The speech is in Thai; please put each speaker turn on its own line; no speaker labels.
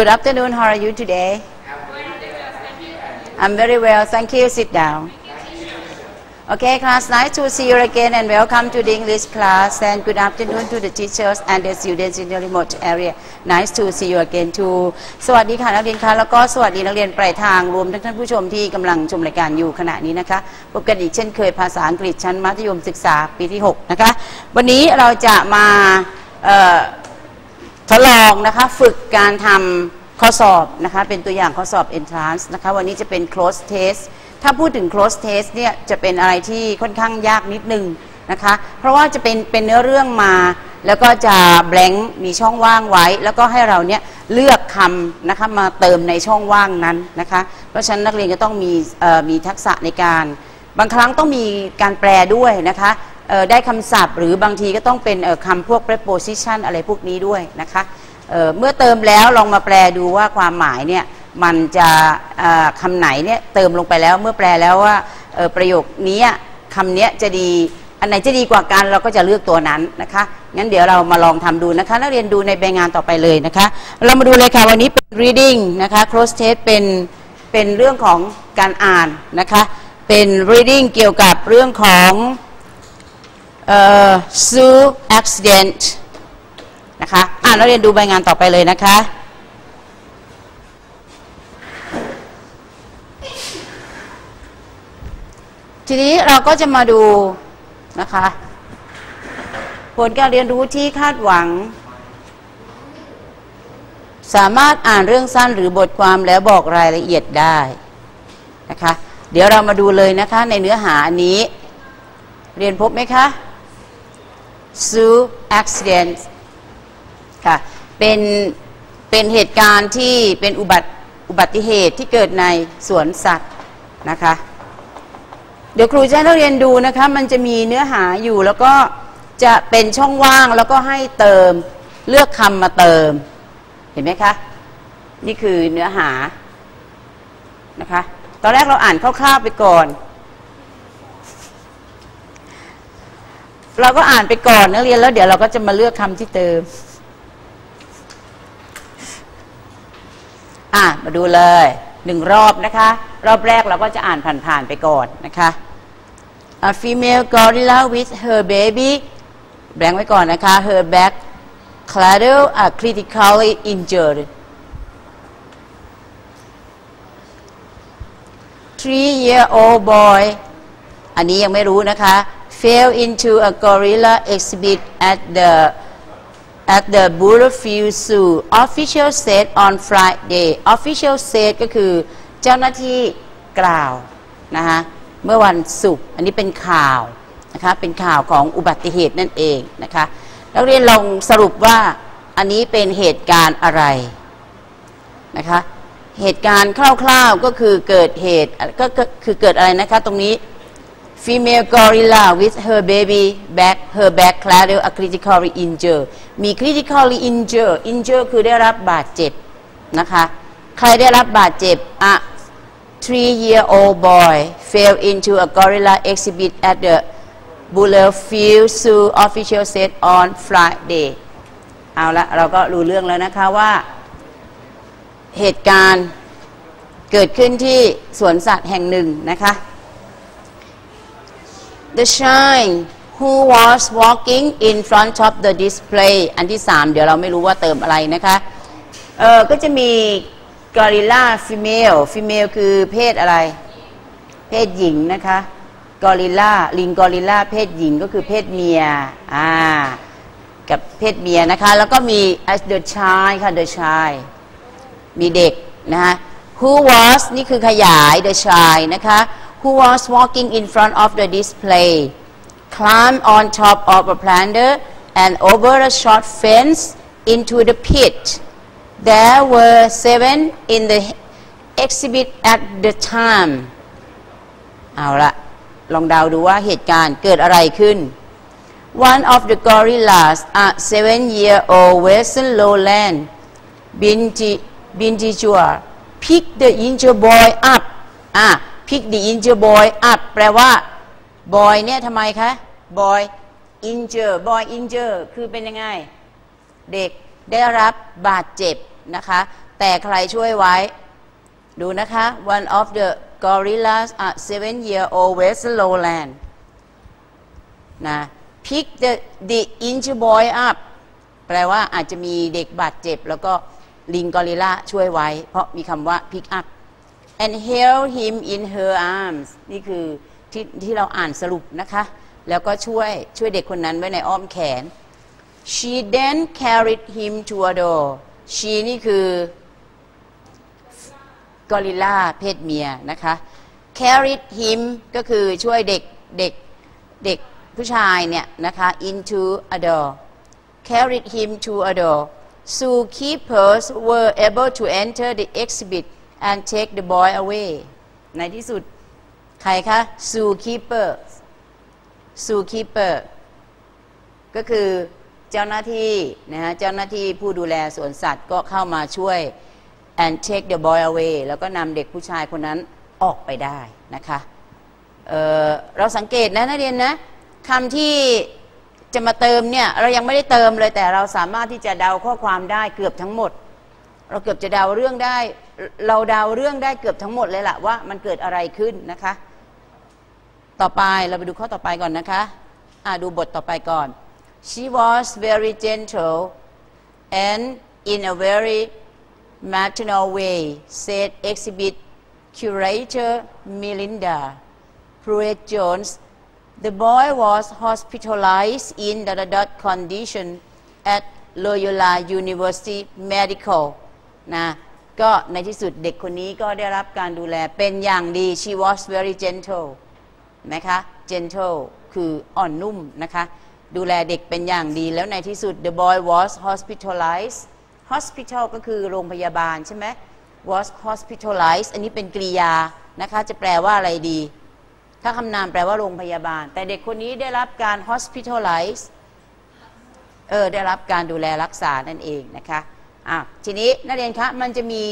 Good afternoon. How are you today? I'm very well. Thank you. Sit down. Okay, class, nice to see you again and welcome to the English class and good afternoon to the teachers and the students in the remote area. Nice to see you again too. สวัสดีค่ะนักเรียนคะแล้วก็สวัสดีนักเรียนปลายทางรวมทั้งท่านผู้ชมที่กำลังชมรายการอยู่ขณะนี้นะคะ พบกันอีกเช่นเคยภาษาอังกฤษชั้นมัธยมศึกษาปีที่ 6 นะคะ วันนี้เราจะมา ทดลองนะคะฝึกการทำข้อสอบนะคะเป็นตัวอย่างข้อสอบ entrance นะคะวันนี้จะเป็น close test ถ้าพูดถึง close test เนี่ยจะเป็นอะไรที่ค่อนข้างยากนิดนึงนะคะเพราะว่าจะเป็นเป็นเนื้อเรื่องมาแล้วก็จะ blank มีช่องว่างไว้ แล้วก็ให้เราเนี่ยเลือกคำนะคะมาเติมในช่องว่างนั้นนะคะเพราะฉะนั้นนักเรียนก็ต้องมีมีทักษะในการ บางครั้งต้องมีการแปลด้วยนะคะ ได้คำศัพท์ หรือบางทีก็ต้องเป็นคำพวก preposition อะไรพวกนี้ด้วยนะคะเเมื่อเติมแล้วลองมาแปลดูว่าความหมายเนี่ยมันจะคำไหนเนี่ยเติมลงไปแล้วเมื่อแปลแล้วว่าประโยคนี้คำเนี้ยจะดีอันไหนจะดีกว่ากันเราก็จะเลือกตัวนั้นนะคะงั้นเดี๋ยวเรามาลองทำดูนะคะนักเรียนดูในใบงานต่อไปเลยนะคะ เรามาดูเลยค่ะวันนี้เป็น reading นะคะ close test เป็นเป็นเรื่องของการอ่านนะคะ เป็น reading เกี่ยวกับเรื่องของ zoo accident นะคะอ่านแล้วเรียนดูใบงานต่อไปเลยนะคะทีนี้เราก็จะมาดูนะคะ ผลการเรียนรู้ที่คาดหวัง สามารถอ่านเรื่องสั้นหรือบทความแล้วบอกรายละเอียดได้นะคะ เดี๋ยวเรามาดูเลยนะคะในเนื้อหาอันนี้ เรียนพบไหมคะ zoo accident ค่ะเป็นเป็นเหตุการณ์ที่เป็นอุบัติอุบัติเหตุที่เกิดในสวนสัตว์นะคะ เดี๋ยวครูจะให้นักเรียนดูนะคะมันจะมีเนื้อหาอยู่แล้วก็จะเป็นช่องว่างแล้วก็ให้เติมเลือกคำมาเติม เห็นไหมคะ นี่คือเนื้อหานะคะ ตอนแรกเราอ่านคร่าวๆไปก่อน เราก็อ่านไปก่อนนักเรียนแล้วเดี๋ยวเราก็จะมาเลือกคำที่เติม อะมาดูเลยหนึ่งรอบนะคะ รอบแรกเราก็จะอ่านผ่านๆไปก่อนนะคะ A female gorilla with her baby แบงไว้ก่อนนะคะ her back claddle are critically injured three year old boy อันนี้ยังไม่รู้นะคะ fell into a gorilla exhibit at the at the Butterfield Zoo official said on Friday official said ก็คือเจ้าหน้าที่กล่าวนะคะเมื่อวันศุกร์อันนี้เป็นข่าวนะคะเป็นข่าวของอุบัติเหตุนั่นเองนะคะนักเรียนลองสรุปว่าอันนี้เป็นเหตุการณ์อะไรนะคะเหตุการณ์คร่าวๆก็คือเกิดเหตุก็คือเกิดอะไรนะคะตรงนี้ female gorilla with her baby back her back claddle a critically injured มี critically injured injured คือได้รับบาดเจ็บนะคะ ใครได้รับบาดเจ็บอะ three year old boy fell into a gorilla exhibit at the Bullerfield Zoo official said on Friday เอาละเราก็รู้เรื่องแล้วนะคะว่า เหตุการณ์เกิดขึ้นที่สวนสัตว์แห่งหนึ่งนะคะ The shine who was walking in front of the display อันที่สามเดี๋ยวเราไม่รู้ว่าเติมอะไรนะคะ เออก็จะมีกอริลลาฟีเมลฟีเมลคือเพศอะไร เพศหญิงนะคะกอริลลาลิงกอริลลาเพศหญิงก็คือเพศเมีย อ่า กับเพศเมียนะคะ แล้วก็มี as the child ค่ะ the child มีเด็กนะคะ who was นี่คือขยาย the child นะคะ who was walking in front of the display climbed on top of a planter and over a short fence into the pit there were seven in the exhibit at the time เอาละลองเดาดูว่าเหตุการณ์เกิดอะไรขึ้น One of the gorillas, a seven-year-old Western lowland Binti Bintijua, picked the injured boy up อ่ะ pick the injured boy up แปลว่า boy เนี่ยทำไมคะ boy injure boy injure คือเป็นยังไง เด็กได้รับบาดเจ็บนะคะ แต่ใครช่วยไว้ ดูนะคะ one of the gorillas a seven year old West lowland นะ pick the the injured boy up แปลว่าอาจจะมีเด็กบาดเจ็บ แล้วก็ลิงกอริลลาช่วยไว้ เพราะมีคำว่า pick up and held him in her arms นี่คือที่ที่เราอ่านสรุปนะคะ แล้วก็ช่วยช่วยเด็กคนนั้นไว้ในอ้อมแขน she then carried him to a door she นี่คือกอริลลาเพศเมียนะคะ carried him ก็คือช่วยเด็กเด็กเด็กผู้ชายเนี่ยนะคะ into a door carried him to a door zookeepers were able to enter the exhibit and take the boy away ในที่สุด ใครคะ zookeeper zookeeper ก็คือเจ้าหน้าที่นะฮะเจ้าหน้าที่ผู้ดูแลสวนสัตว์ก็เข้ามาช่วย and take the boy away แล้วก็นำเด็กผู้ชายคนนั้นออกไปได้นะคะเเราสังเกตนะนักเรียนนะคำที่จะมาเติมเนี่ยเรายังไม่ได้เติมเลยแต่เราสามารถที่จะเดาข้อความได้เกือบทั้งหมด เราเกือบจะเดาเรื่องได้ เราเดาเรื่องได้เกือบทั้งหมดเลยล่ะว่ามันเกิดอะไรขึ้นนะคะ ต่อไปเราไปดูข้อต่อไปก่อนนะคะอ่าดูบทต่อไปก่อน she was very gentle and in a very maternal way said exhibit curator Melinda Pruitt Jones The boy was hospitalized in the dot condition at Loyola University Medical นะ ก็ในที่สุดเด็กคนนี้ก็ได้รับการดูแลเป็นอย่างดี she was very gentle นะคะ gentle คืออ่อนนุ่มนะคะ ดูแลเด็กเป็นอย่างดีแล้วในที่สุด the boy was hospitalized hospital ก็คือโรงพยาบาลใช่ไหม was hospitalized อันนี้เป็นกริยานะคะ จะแปลว่าอะไรดี ถ้าคำนามแปลว่าโรงพยาบาล แต่เด็กคนนี้ได้รับการ hospitalized เออได้รับการดูแลรักษานั่นเองนะคะ อะทีนี้นักเรียนคะมันจะมี